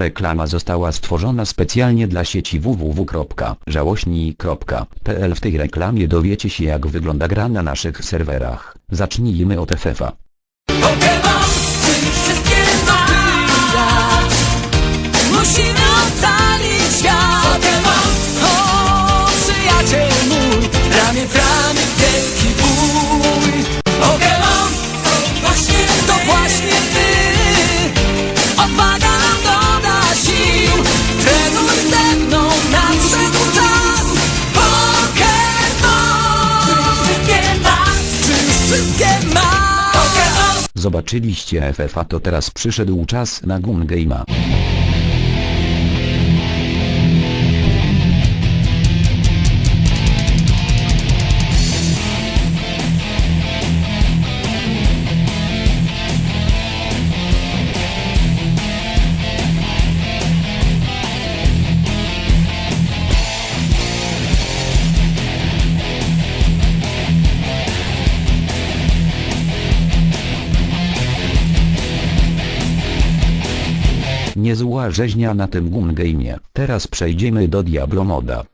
reklama została stworzona specjalnie dla sieci www.żałośni.pl W tej reklamie dowiecie się jak wygląda gra na naszych serwerach. Zacznijmy od FFA. Zobaczyliście FFA to teraz przyszedł czas na Gun Game'a. Niezła rzeźnia na tym Gun Game'ie. Teraz przejdziemy do Diablo Moda.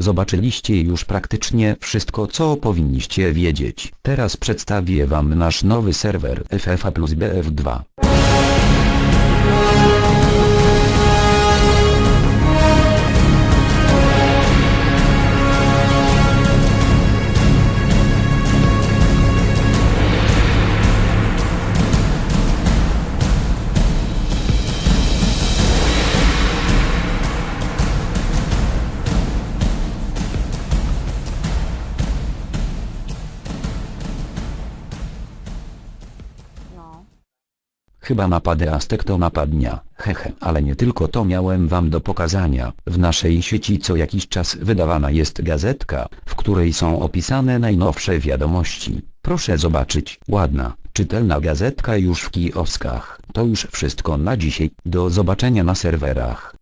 Zobaczyliście już praktycznie wszystko co powinniście wiedzieć. Teraz przedstawię wam nasz nowy serwer FFA plus BF2. Chyba mapa de Aztek to mapa dnia, hehe, ale nie tylko to miałem wam do pokazania. W naszej sieci co jakiś czas wydawana jest gazetka, w której są opisane najnowsze wiadomości. Proszę zobaczyć, ładna, czytelna gazetka już w kioskach. To już wszystko na dzisiaj, do zobaczenia na serwerach.